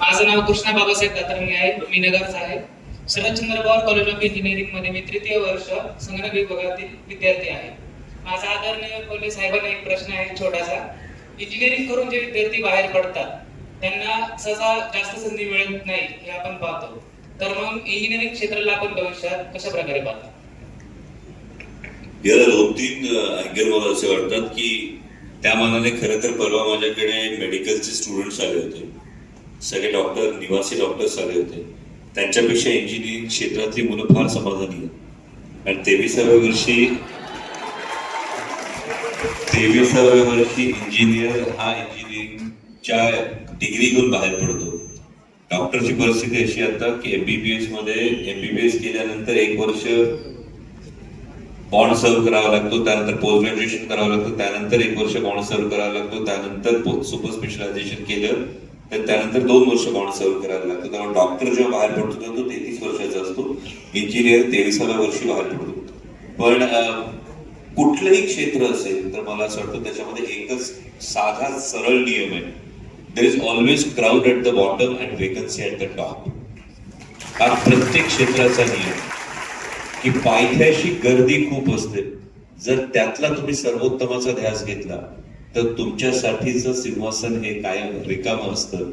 माझं नाव कृष्णा बाबासाहेब दातरंगे आहे. मी नगरचा आहे. शरदचंद्र पवार कॉलेज ऑफ इंजिनिअरिंगमध्ये मी तृतीय वर्ष संगणक विभागातील विद्यार्थी आहे. माझा आदरणीय कोल्हे साहेबांना एक प्रश्न आहे छोटासा. इंजिनिअरिंग करून जे विद्यार्थी बाहेर पडतात त्यांना सहसा जास्त संधी मिळत नाही हे आपण पाहतो. तर मग इंजिनिअरिंग क्षेत्राला आपण भविष्यात कशा प्रकारे पाहतो? याला दोन तीन अँगल मला असे वाटतात की त्या मानाने खरं तर परवा माझ्याकडे मेडिकलचे स्टुडंट्स आले होते. सगळे डॉक्टर निवासी डॉक्टर सगळे होते. त्यांच्यापेक्षा इंजिनिअरिंग क्षेत्रातली मुलं फार समाधानी आहेत. आणि तेविसाव्या वर्षी तेविसाव्या वर्षी इंजिनियर हा इंजिनिअरिंगच्या डिग्री घेऊन बाहेर पडतो. डॉक्टरची परिस्थिती अशी आता की एमबीबीएसमध्ये एमबीबीएस केल्यानंतर एक वर्ष बॉन्ड सर्व करावा लागतो त्यानंतर पोस्ट ग्रॅज्युएशन करावं लागतं त्यानंतर एक वर्ष बॉन्ड सर्व करावा लागतो त्यानंतर सुपर स्पेशलायझेशन केलं तर त्यानंतर दोन वर्ष बॉन्ड सर्व करायला लागतं. त्यामुळे डॉक्टर जेव्हा बाहेर पडतो तेव्हा तो तेहतीस वर्षाचा असतो. इंजिनियर तेविसाव्या वर्षी बाहेर पडतो. पण कुठलंही क्षेत्र असेल तर मला असं वाटतं त्याच्यामध्ये एकच साधा सरळ नियम आहे. There is always crowd at the bottom and vacancy at the top हा प्रत्येक क्षेत्राचा नियम की पायथ्याशी गर्दी खूप असते. जर त्यातला तुम्ही सर्वोत्तमाचा ध्यास घेतला तर तुमच्यासाठीचं सिंहासन हे कायम रिकामं असतं.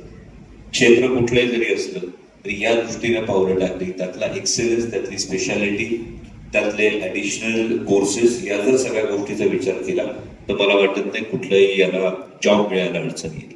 क्षेत्र कुठलंही जरी असलं तरी या दृष्टीने पावलं टाकली. त्यातला एक्सेलन्स त्यातली स्पेशालिटी त्यातले ऍडिशनल कोर्सेस या जर सगळ्या गोष्टीचा विचार केला तर मला वाटत नाही कुठल्याही याला जॉब मिळायला अडचण येईल.